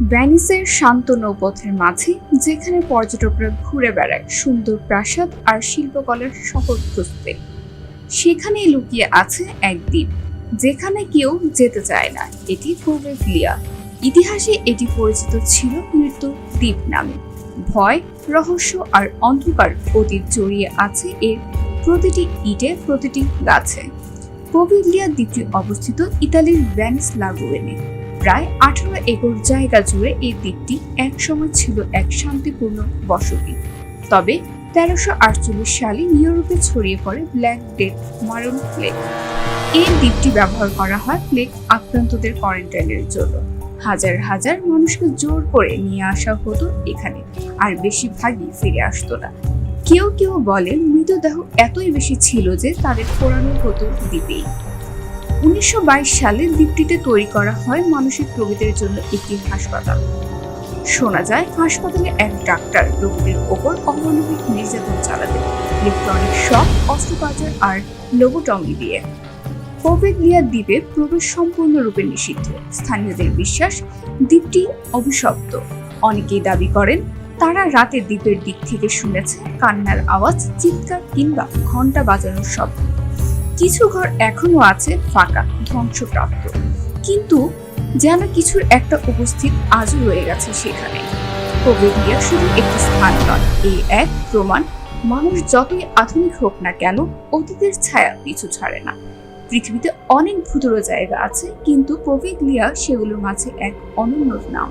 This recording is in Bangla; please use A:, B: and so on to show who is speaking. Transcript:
A: ভ্যানিসের শান্ত নৌপথের মাঝে, যেখানে পর্যটকরা ঘুরে বেড়ায় সুন্দর প্রাসাদ আর শিল্পকলার শহর খুঁজতে। সেখানে লুকিয়ে আছে এক দ্বীপ, যেখানে কেউ যেতে চায় না। এটি পূর্বেফিলিয়া ইতিহাসে এটি পরিচিত ছিল মৃত্যুর দ্বীপ নামে। ভয়, রহস্য আর অন্ধকার অতীত জড়িয়ে আছে এর প্রতিটি ইটে প্রতিটি গাছে। পোভিলিয়া দ্বীপটি অবস্থিত ইতালির ভ্যানিস লাগুয়েনে। প্রায় আঠারো একর জায়গা জুড়ে এই দ্বীপটি একসময় ছিল এক শান্তিপূর্ণ বসতি। তবে তেরোশো আটচল্লিশ সালে ইউরোপে ছড়িয়ে পড়ে ব্ল্যাক ডেথ মারণ প্লেগ এই দ্বীপটি ব্যবহার করা হয় প্লেগ আক্রান্তদের কোয়ারেন্টাইনের জন্য। হাজার হাজার মানুষকে জোর করে নিয়ে আসা হতো এখানে, আর বেশিরভাগই ফিরে আসতো না। কেউ কেউ বলে মৃতদেহ এতই বেশি ছিল যে তাদের পোড়ানো হতো দ্বীপেই। উনিশশো বাইশ সালে দ্বীপটিতে তৈরি করা হয় মানসিক রোগীদের জন্য একটি হাসপাতাল। শোনা যায়, হাসপাতালে এক ডাক্তার রোগীদের ওপর অমানবিক নির্যাতন চালাতেন। ইলেকট্রনিক শক, অস্ত্রোপচার আর লোবোটমি দিয়ে। কোভেগলিয়া দ্বীপে প্রবেশ সম্পূর্ণরূপে নিষিদ্ধ। স্থানীয়দের বিশ্বাস, দ্বীপটি অভিশপ্ত। অনেকেই দাবি করেন, তারা রাতে দ্বীপের দিক থেকে শুনেছে কান্নার আওয়াজ, চিৎকার কিংবা ঘণ্টা বাজানোর শব্দ। কিছু ঘর এখনও আছে ফাঁকা, ধ্বংসপ্রাপ্ত। কিন্তু যেন কিছুর একটা উপস্থিত আজও রয়ে গেছে সেখানে। কোভিডিয়া শুধু একটি স্থান নয় এই এক প্রমাণ, মানুষ যতই আধুনিক হোক না কেন, অতীতের ছায়া পিছু ছাড়ে না। পৃথিবীতে অনেক ভূতর জায়গা আছে, কিন্তু কোভিগলিয়া সেগুলোর মাঝে এক অনন্য নাম।